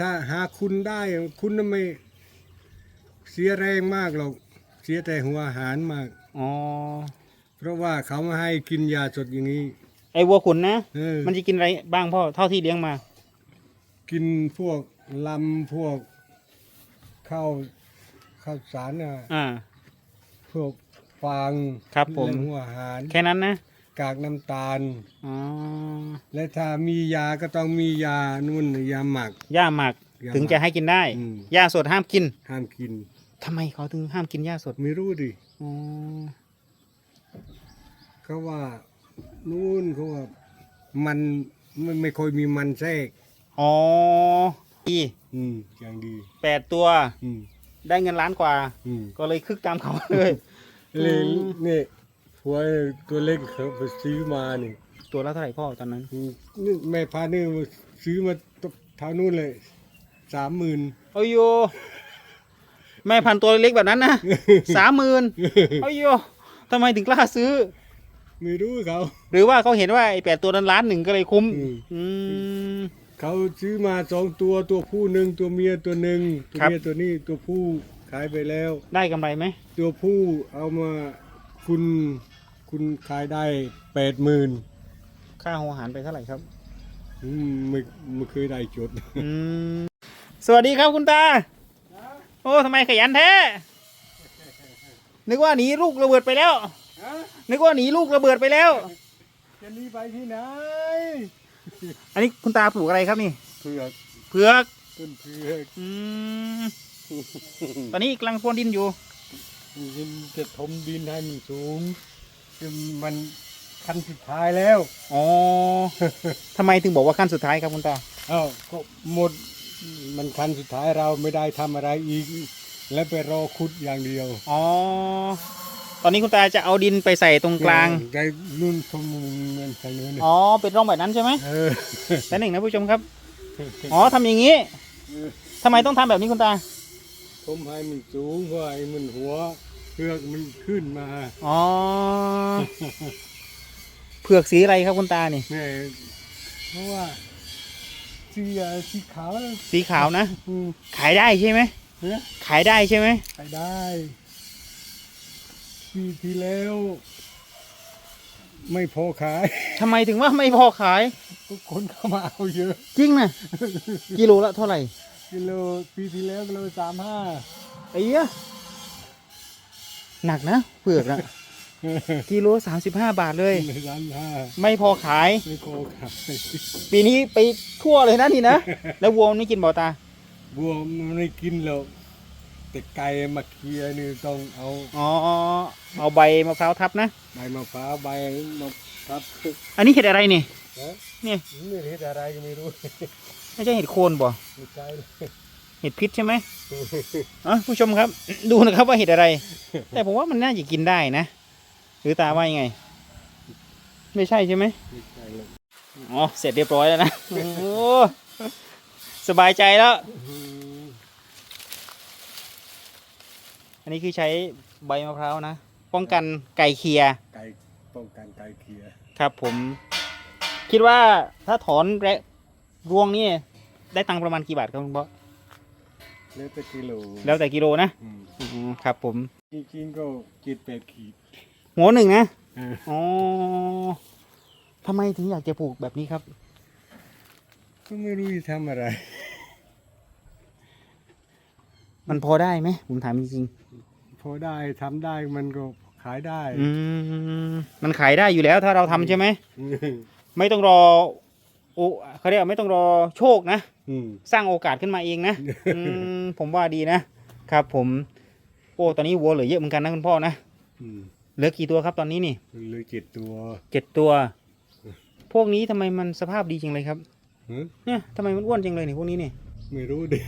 ถ้าหาคุณได้คุณน่ะไม่เสียแรงมากหรอกเสียแต่หัวอาหารมาก อ๋อ เพราะว่าเขามาให้กินยาสดอย่างนี้ ไอ้วัวขุนนะ เออ มันจะกินอะไรบ้างพ่อเท่าที่เลี้ยงมา กินพวกลำพวกข้าวข้าวสารน่ะอ่า พวกฟางครับผมและหัวอาหาร แค่นั้นนะ กากน้ำตาล อ๋อและถ้ามียาก็ต้องมียานู่นยาหมัก หญ้าหมักหญ้าถึงจะให้กินได้อืม หญ้าสดห้ามกินห้ามกิน ทำไมเขาถึงห้ามกินหญ้าสดไม่รู้ดิอ๋อเขาว่านู่นเขาว่ามันไม่ไม่ค่อยมีมันแทรก อ๋อดีอืมอย่างดี แปดตัวอืมได้เงินล้านกว่า อืมก็เลยคึกตามเขาเลย เลยอื มนี่หัวตัวเล็กเขาไปซื้อมานี่ตัวละเท่าไหร่พ่อตอนนั้นอืมนี่แม่พานี่ซื้อมาเท่านู้นเลยสามหมื่นโอ้ยโยแม่พันธุ์ตัวเล็กๆแบบนั้นนะสามหมื่นโอ้ยโยทำไมถึงกล้าซื้อ ไม่รู้เขา หรือว่าเขาเห็นว่าไอ้แปดตัวนั้นล้านหนึ่งก็เลยคุ้มอืมอืมเขาซื้อมาสองตัวตัวผู้หนึ่งตัวเมียตัวหนึ่งตัวครับเมียตัวนี้ตัวผู้ขายไปแล้ว ได้กำไรไหมตัวผู้เอามาคุณ คุณขายได้แปดหมื่นค่าหัวอาหารไปเท่าไหร่ครับ ไม่ไม่เคยได้จดอืมสวัสดีครับคุณตา โอ้ทำไมขยันแท้ นึกว่าหนีลูกระเบิดไปแล้ว นึกว่าหนีลูกระเบิดไปแล้ว จะหนีไปที่ไหนอันนี้คุณตาปลูกอะไรครับนี่ เผือกเผือก ต้นเผือกอืม ตอนนี้กำลังพรวนดินอยู่มันจะทมดินให้มันสูงจน มันขั้นสุดท้ายแล้วอ๋อทำไมถึงบอกว่าขั้นสุดท้ายครับคุณตาเอ้าก็หมดมันขั้นสุดท้ายเราไม่ได้ทำอะไรอีก แล้วไปรอขุดอย่างเดียวอ๋อตอนนี้คุณตาจะเอาดินไปใส่ตรงกลาง ได้นู่นทมมันทางนู้นน่ะอ๋อเป็นร่องแบบนั้นใช่ไหมเออแต่หนึ่งนะผู้ชมครับอ๋อทำอย่างนี้ทำไมต้องทำแบบนี้คุณตาทมให้มันสูงเพราะไอ้มันหัว เพือกมันขึ้นมาอ๋อเผือกสีอะไรครับคุณตานี่เนี่ยเพราะว่าสีอะสีขาวน่ะสีขาวนะ อืมขายได้ใช่ไหมเนี่ยขายได้ใช่ไหมไปได้ปีที่แล้ว ไม่พอขายทำไมถึงว่าไม่พอขาย ก็คนเข้ามาเอาเยอะ จริงนะกิโลละเท่าไหร่กิโลปีที่แล้วกิโลสามห้าไอ้เหี้ย หนักนะเผือกนะกิโลสามสิบห้าบาทเลยสามห้าไม่พอขาย ไม่พอขายปีนี้ไปทั่วเลยนะนี่นะ แล้ววัวนี่กินบ่ตา บัวมันไม่กินหรอกแต่ไก่มาเคลียร์นี่ต้องเอาอ๋อ เอาใบมะพร้าวทับนะ ใบมะพร้าวใบมะครับอันนี้เห็ดอะไรนี่นะนี่ ไม่เห็นอะไรก็ไม่รู้ไม่ใช่เห็ดโคนบ่ ไม่ใช่เลยเห็ดพิษใช่ไหมอ๋อผู้ชมครับ ดูนะครับว่าเห็ดอะไร แต่ผมว่ามันน่าจะกินได้นะหรือตาว่ายังไง ไม่ใช่ใช่ไหมไม่ใช่เลยอ๋อเสร็จเรียบร้อยแล้วนะโอ้สบายใจแล้วอืมอันนี้คือใช้ใบมะพร้าวนะ ป้องกันไก่เคลียไก่ป้องกันไก่เคลียร์ครับผม คิดว่าถ้าถอนแระรวงนี่ได้ตังค์ประมาณกี่บาทครับคุณพ่อ แล้วแต่กิโลแล้วแต่กิโลนะอืมอืมครับผม จริงๆก็จิตแปดขีด หัวหนึ่งนะเออ อ๋อทำไมถึงอยากจะปลูกแบบนี้ครับ ก็ไม่รู้จะทำอะไร มันพอได้ไหมผมถามจริงพอได้ทำได้มันก็ขายได้ๆอืมมันขายได้อยู่แล้วถ้าเราทำใช่ไหม ไม่ต้องรอ โอเขาเรียกว่าไม่ต้องรอโชคนะ อืม สร้างโอกาสขึ้นมาเองนะ อืมผมว่าดีนะครับผม โอ้ตอนนี้วัวเหลือเยอะเหมือนกันนะคุณพ่อนะ อืมเหลือกี่ตัวครับตอนนี้นี่เหลยเจ็ดตัวเจ็ดตัว พวกนี้ทำไมมันสภาพดีจังเลยครับ ฮะเนี่ยทำไมมันอ้วนจังเลยนี่พวกนี้นี่ไม่รู้ดิ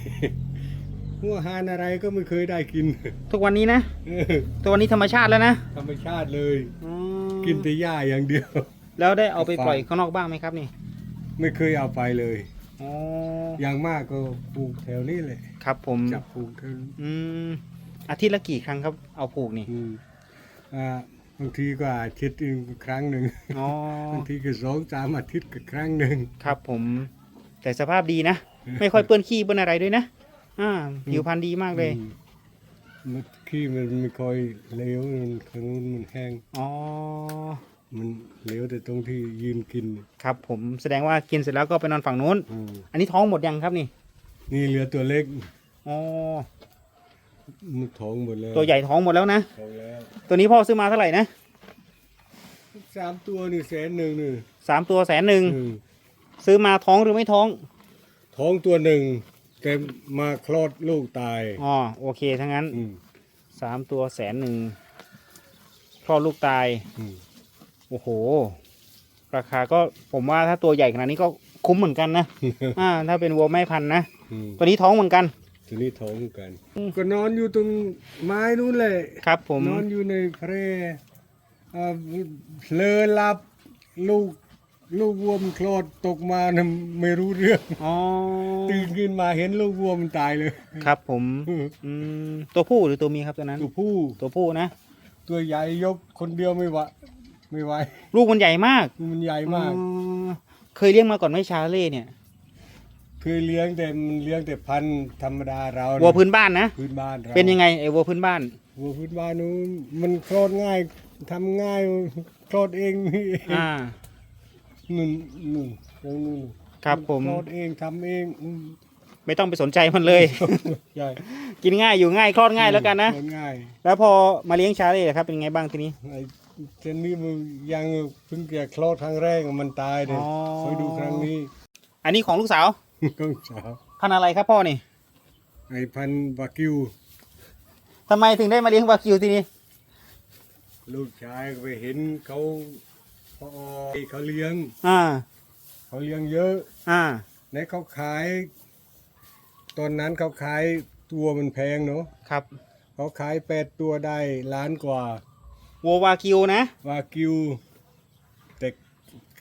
หัวหานอะไรก็ไม่เคยได้กินทุกวันนี้นะเออตัววันนี้ธรรมชาติแล้วนะธรรมชาติเลย อืมกินแต่หญ้าอย่างเดียว แล้วได้เอาไปฟาร์มปล่อยข้างนอกบ้างไหมครับนี่ ไม่เคยเอาไปเลย อ๋ออย่างมากก็ปลูกแถวนี้แหละครับผม จับปลูกกันอืมอาทิตย์ละกี่ครั้งครับ เอาผูกนี่ อืมอ่าบางทีก็อาทิตย์หนึ่งครั้งหนึ่งอ๋อ บางทีก็สองสามอาทิตย์ก็ครั้งหนึ่ง ครับผม แต่สภาพดีนะ ไม่ค่อยเปื้อนขี้เปื้อนอะไรด้วยนะ อ่า ผิวพรรณดีมากเลย อืมมันขี้มันไม่ค่อยเหลวมันข้างนู้นมันแห้ง อ๋อ มันเหลวแต่ตรงที่ยืนกินครับ ผมแสดงว่ากินเสร็จแล้วก็ไปนอนฝั่งนู้น อืมอันนี้ท้องหมดยังครับนี่นี่เหลือตัวเล็กอ๋อมันท้องหมดแล้วตัวใหญ่ท้องหมดแล้วนะท้องแล้วตัวนี้พ่อซื้อมาเท่าไหร่นะสามตัวนี่แสนหนึ่งนี่สามตัวแสนหนึ่งอืมซื้อมาท้องหรือไม่ท้องท้องตัวหนึ่งแต่มาคลอดลูกตายอ๋อโอเคทั้งนั้นอืมสามตัวแสนหนึ่งคลอดลูกตาย อืม โอ้โห ราคาก็ผมว่าถ้าตัวใหญ่ขนาดนี้ก็คุ้มเหมือนกันนะ อ่า ถ้าเป็นวัวแม่พันธุ์นะ อืมตัวนี้ท้องเหมือนกัน ตัวนี้ท้องกันก็นอนอยู่ตรงไม้นู้นเลย ครับผม นอนอยู่ในแพร่อ่าเลอหลับลูกลูกวัวมันคลอดตกมานะไม่รู้เรื่อง อ๋อ ตื่นขึ้นมาเห็นลูกวัวมันตายเลยครับผม อืม ตัวผู้หรือตัวเมียครับตัวนั้น ตัวผู้ตัวผู้นะ ตัวใหญ่ยกคนเดียวไม่ไหว ไม่ไหวลูกมันใหญ่มากมันใหญ่มาก อ๋อเคยเลี้ยงมาก่อนไหมชาเล่เนี่ยเคยเลี้ยงแต่มันเลี้ยงแต่พันธุ์ธรรมดาเราะวัวพื้นบ้านนะพื้นบ้านเราเป็นยังไงไอ้วัวพื้นบ้านวัวพื้นบ้านนู้นมันคลอดง่ายทำง่ายคลอดเองนี่เองอ่านู่นนู่นตรงนู่นครับผม คลอดเองทำเองอืมไม่ต้องไปสนใจมันเลย ใช่กินง่ายอยู่ง่ายคลอดง่ายแล้วกันนะ คลอดง่ายแล้วพอมาเลี้ยงชาเล่ครับเป็นไงบ้างทีนี้ ไอ้ เจนนี่มันยังเพิ่งจะคลอดครั้งแรกมันตายเลยอ๋อ คอยดูครั้งนี้ อันนี้ของลูกสาวก็สาวพันธุ์อะไรครับพ่อนี่ไอ้พันธุ์บากิว ทำไมถึงได้มาเลี้ยงวากิวทีนี้ลูกชายก็ไปเห็นเขาพอเขาเลี้ยง อ่า เขาเลี้ยงเยอะอ่า ในเขาขาย ตอนนั้นเขาขายตัวมันแพงเนาะครับ เขาขายแปดตัวได้ล้านกว่า วัววากิวนะ วากิว แต่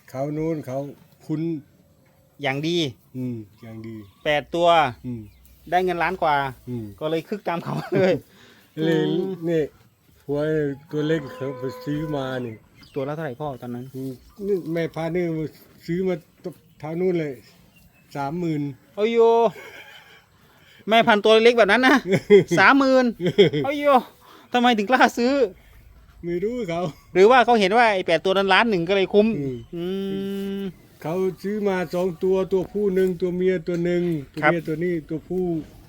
เขานู้นเขาคุ้นอย่างดีอืมอย่างดี แปดตัวอืมได้เงินล้านกว่า อืมก็เลยคึกตามเขาเลย เลยอืม นี่หัวตัวเล็กเขาไปซื้อมานี่ตัวละเท่าไหร่พ่อตอนนั้น อืมนี่แม่พานี่ซื้อมาเท่านู้นเลยสามหมื่น โอ้ยโยแม่พันธุ์ตัวเล็กแบบนั้นนะ สามหมื่นโอ้ยโยทำไมถึงกล้าซื้อ ไม่รู้เขา หรือว่าเขาเห็นว่าไอ้แปดตัวนั้นล้านหนึ่งก็เลยคุ้ม อืม อืม เขาซื้อมาสองตัวตัวผู้หนึ่งตัวเมียตัวหนึ่งตัวครับ เมียตัวนี้ตัวผู้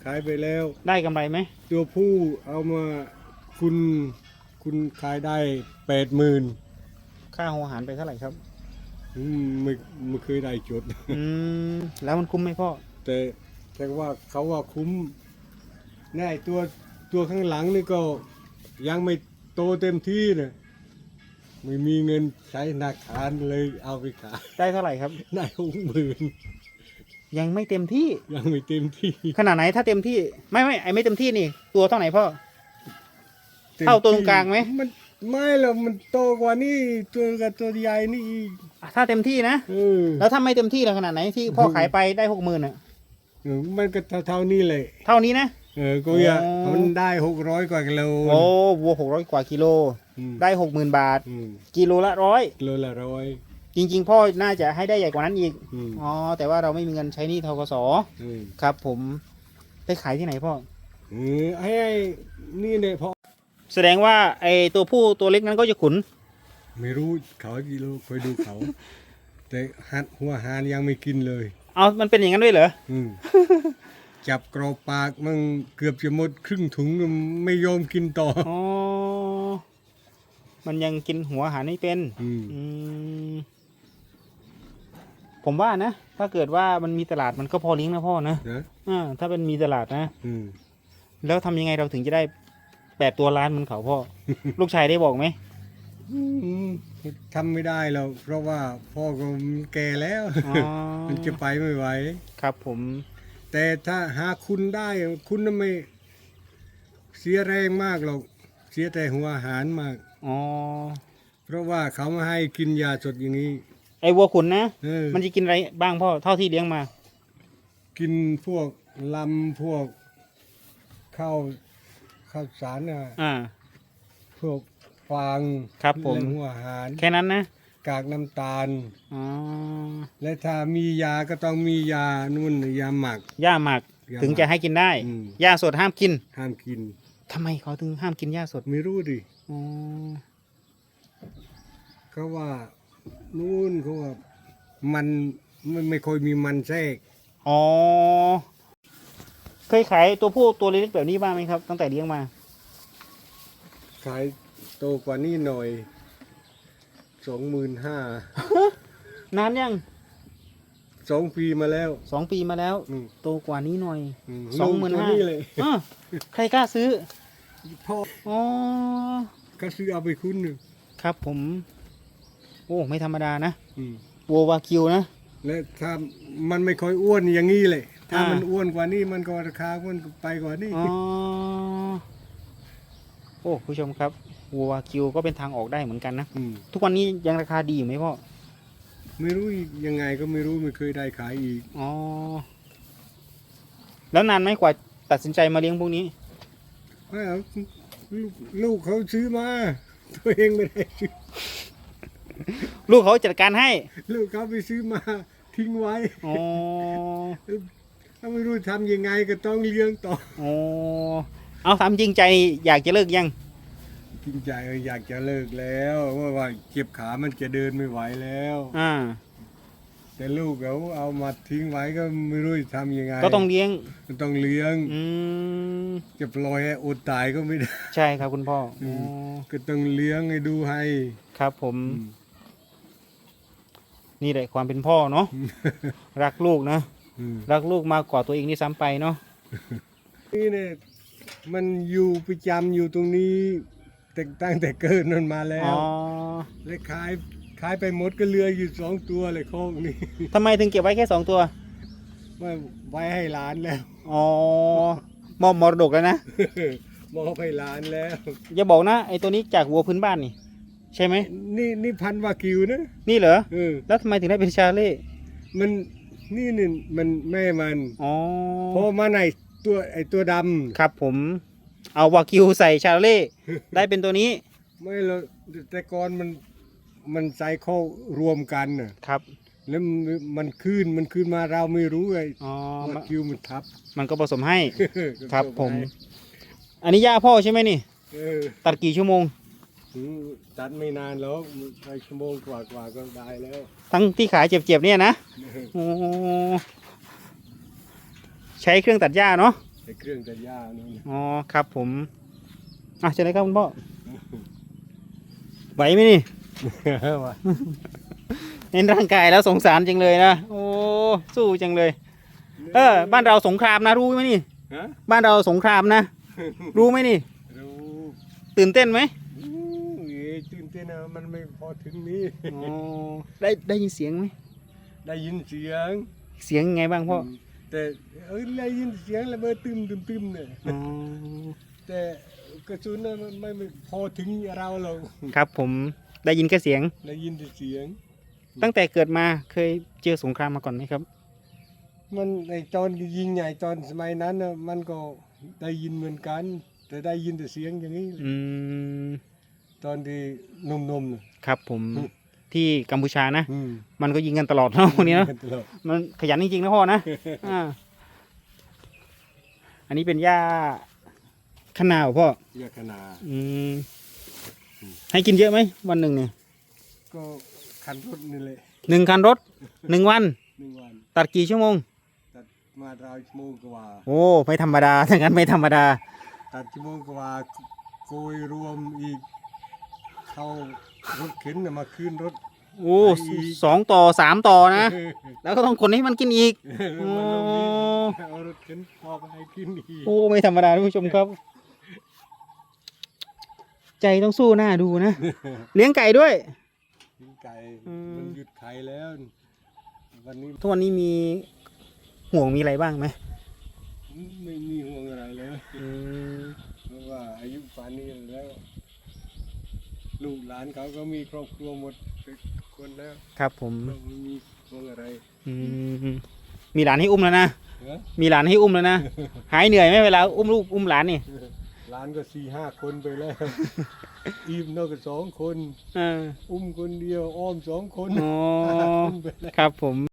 ขายไปแล้ว ได้กำไรไหมตัวผู้เอามาคุณคุณขายได้แปดหมื่นค่าหัวอาหารไปเท่าไหร่ครับ ไม่ไม่เคยได้จด อืม แล้วมันคุ้มไหมพ่อ แต่แต่ว่าเขาว่าคุ้มแน่ตัวตัวข้างหลังนี่ก็ยังไม่ โตเต็มที่เนี่ยไม่มีเงินใช้ธนาคารเลยเอาไปขายได้เท่าไหร่ครับ ได้หกหมื่นยังไม่เต็มที่ ยังไม่เต็มที่ขนาดไหนถ้าเต็มที่ ไม่ไม่ไอไม่เต็มที่นี่ ตัวเท่าไหนพ่อ เท่าตัวตรงกลางไหม มันไม่หรอกมันโตกว่านี่ตัวกับตัวใหญ่นี่อีกถ้าเต็มที่นะเออแล้วถ้าไม่เต็มที่ล่ะขนาดไหนที่พ่อขายไปได้หกหมื่นอะเออมันก็เท่าๆนี้เลย เท่านี้นะ เออก็อย่าอ๋อ มันได้หกร้อยกว่ากิโล โอ้วัวหกร้อยกว่ากิโล อืม ได้หกหมื่นบาท อืมกิโลละร้อยกิโลละร้อยจริง ๆ พ่อน่าจะให้ได้ใหญ่กว่านั้นอีกอืมอ๋อแต่ว่าเราไม่มีเงินใช้หนี้ทกสอืมครับ ผมไปขายที่ไหนพ่อ เออให้ไอ้นี่เนี่ยพอแสดงว่าไอตัวผู้ตัวเล็กนั้นก็จะขุน ไม่รู้เขากิโลคอยดูเขา แต่หัดหัวหานยังไม่กินเลย เอามันเป็นอย่างนั้นด้วยเหรอ อืม จับกรอบปากมันเกือบจะหมดครึ่งถุงไม่ยอมกินต่ออ๋อ มันยังกินหัวอาหารไม่เป็น อืมอืม ผมว่านะ ถ้าเกิดว่ามันมีตลาดมันก็พอเลี้ยงนะพ่อนะนะอ่าถ้าเป็นมีตลาดนะ อืมแล้วทำยังไงเราถึงจะได้แปดตัวล้านเหมันเขาพ่อ ลูกชายได้บอกไหม อืมทำไม่ได้หรอกเพราะว่าพ่อก็แก่แล้ว อ๋อ มันจะไปไม่ไหว ครับผม แต่ถ้าหาคุณได้คุณน่ะไม่เสียแรงมากหรอกเสียแต่หัวอาหารมาก อ๋อ เพราะว่าเขามาให้กินยาสดอย่างนี้ ไอ้วัวขุนนะ เออ มันจะกินอะไรบ้างพ่อเท่าที่เลี้ยงมา กินพวกลำพวกข้าวข้าวสารอะอ่า พวกฟางครับผม และหัวอาหาร แค่นั้นนะ กากน้ำตาล อ๋อและถ้ามียาก็ต้องมียานู่นยาหมัก หญ้าหมักหญ้าหมักถึงจะให้กินได้อืม หญ้าสดห้ามกินห้ามกิน ทำไมเขาถึงห้ามกินหญ้าสดไม่รู้ดิอ๋อเขาว่านู่นเขาว่ามันไม่ไม่ค่อยมีมันแทรกอ๋อเคยขายตัวผู้ตัวเล็กๆแบบนี้บ้างไหมครับ ตั้งแต่เลี้ยงมา ขายโตกว่านี้หน่อย สองหมื่นห้านานยังสองปีมาแล้ว สองปีมาแล้ว อืม โตกว่านี้หน่อยอืมสองหมื่นลูกห้าตัวนี้เลยอ้าวใครกล้าซื้อพ่ออ๋อก็ซื้อเอาไปคุณหนึ่งครับผม โอ้ไม่ธรรมดานะอืมโววากิวนะ และถ้ามันไม่ค่อยอ้วนอย่างนี้เลย ถ้าอ่ามั มันอ้วนกว่านี้มันก็ราคามันก็ไปกว่านี้ อ๋อโอ้ผู้ชมครับวัววากิวก็เป็นทางออกได้เหมือนกันนะมทุกวันนี้ยังราคาดีอยู่ไหมพ่อไม่รู้ยังไงก็ไม่รู้ไม่เคยได้ขายอีก อ๋อแล้วนานไหมกว่าตัดสินใจมาเลี้ยงพวกนี้ ไม่เอาลูกลูกเขาซื้อมา ตัวเองไม่ได้ซื้อลูกเขาจัดการให้ลูกเขาไปซื้อมาทิ้งไว้อ๋อถ้าไม่รู้ทำยังไงก็ต้องเลี้ยงต่อ อ๋อ เอาทำจริงใจอยากจะเลิกยัง จริงใจเอออยากจะเลิกแล้วว่าว่าเจ็บขามันจะเดินไม่ไหวแล้ว อ่า แต่ลูกเขาเอามาทิ้งไว้ก็ไม่รู้จะทำยังไงก็ต้องเลี้ยงก็ต้องเลี้ยงอืม จะปล่อยให้อดตายก็ไม่ได้ ใช่ครับคุณพ่ออือ๋มอก็ต้องเลี้ยงให้ดูให้ครับผมอืมนี่แหละความเป็นพ่อเนาะ รักลูกนะ อืมรักลูกมากกว่าตัวเองนี่ซ้ำไปเนาะ นี่เนี่ย มันอยู่ประจำอยู่ตรงนี้แต่ตั้งแต่เกิดนั่นมาแล้อ๋วอและขายขายไปหมดก็เหลืออยู่สองตัวเลยโคกนี่ทำไมถึงเก็บไว้แค่สองตัวว่าไว้ให้หลานแล้วอ๋อมอบมรดกแล้วนะ มอบให้หลานแล้ว อย่าบอกนะไอตัวนี้จากวัวพื้นบ้านนี่ ใช่ไหม นี่นี่พันธุ์วากิวนะนี่เหรอ เออแล้วทำไมถึงได้เป็นชาเล่ มันนี่นี่มันแม่มันอ๋อพอมาใน ตัวไอตัวดำครับผมเอาวากิวใส่ชาเล่ ได้เป็นตัวนี้ไม่หรอกแต่ก่อนมันมันใส่เข้ารวมกันน่ะครับ แล้วมันมันขึ้นมันขึ้นมาเราไม่รู้ไงอ๋อว่ามันคิวมันทับ มันก็ผสมให้ก็ครับส่งผมไปอันนี้ย่าพ่อใช่ไหมนี่เออตัดกี่ชั่วโมงอืมตัดไม่นานแล้วไปชั่วโมงกว่ากว่าก็ได้แล้ว ทั้งที่ขาเจ็บๆเนี่ยนะโอ้ ใช้เครื่องตัดหญ้าเนาะไอ้เครื่องตัดหญ้านั่นอ๋อครับผมอะเชิญเลยครับคุณพ่อไหวไหมนี่ว่าเห็นร่างกายแล้วสงสารจังเลยนะโอ้สู้จังเลย เออ บ้านเราสงครามนะรู้ไหมนี่ฮะบ้านเราสงครามนะรู้ไหมนี่รู้ตื่นเต้นไหมอู้เอ๋ตื่นเต้นนะมันไม่พอถึงนี้อ๋อได้ได้ยินเสียงไหมได้ยินเสียง เสียงยังไงบ้างพ่อ แต่เอ้ยได้ยินเสียงระเบิดตึมตึมตึมเนี่ยอ๋อแต่กระสุนน่ะมันไม่ไม่พอถึงเราหรอกครับผมได้ยินแค่เสียง ได้ยินแต่เสียง ตั้งแต่เกิดมาเคยเจอสงครามมาก่อนไหมครับ มันในตอนยิงใหญ่ตอนสมัยนั้นน่ะมันก็ได้ยินเหมือนกัน แต่ได้ยินแต่เสียงอย่างนี้อืมตอนที่หนุ่มๆน่ะ ครับผมอืม ที่กัมพูชานะ อืมมันก็ยิงกันตลอดเนาะพวกนี้เนาะ ตลอดมันขยันจริงๆนะพ่อนะ อ่า อันนี้เป็นหญ้าขนาวพ่อยาคนาอืม ให้กินเยอะไหมวันหนึ่งเนี่ยก็คันรถนี่เลยหนึ่งคันรถหนึ่งวัน หนึ่งวันตัดกี่ชั่วโมง ตัดมาราวชั่วโมงกว่าโอ้ไม่ธรรมดาถ้างั้นไม่ธรรมดา ตัดชั่วโมงกว่าโกยรวมอีก เข้า รถเข็นน่ะมาขึ้นรถ โอ้ไปอีก สองต่อสามต่อนะเออแล้วก็ต้องคนให้มันกินอีกแล้วมันลงนี่เอารถเข็นพอไปให้ขึ้นอีกโอ้ไม่ธรรมดาท่านผู้ชมครับ ใจต้องสู้หน้าดูนะ เลี้ยงไก่ด้วย กินไก่อืม มันหยุดไข่แล้ว วันนี้ทุกวันนี้มีห่วงมีอะไรบ้างไหมไม่มีห่วงอะไรเลยอืมเพราะว่าอายุป่านนี้แล้วลูกหลานเขาก็มีครอบครัวหมดทุกคนแล้วครับผมก็ไม่มีห่วงอะไรอืมมีหลานให้อุ้มแล้วนะเนอะมีหลานให้อุ้มแล้วนะหายเหนื่อยไหมเวลาอุ้มลูกอุ้มหลานนี่หลานก็สี่ห้าคนไปแล้ว อีมนอกก็สองคนอ่าอุ้มคนเดียวอ้อมสองคน อ๋อห้าคนไปแล้ว ครับผม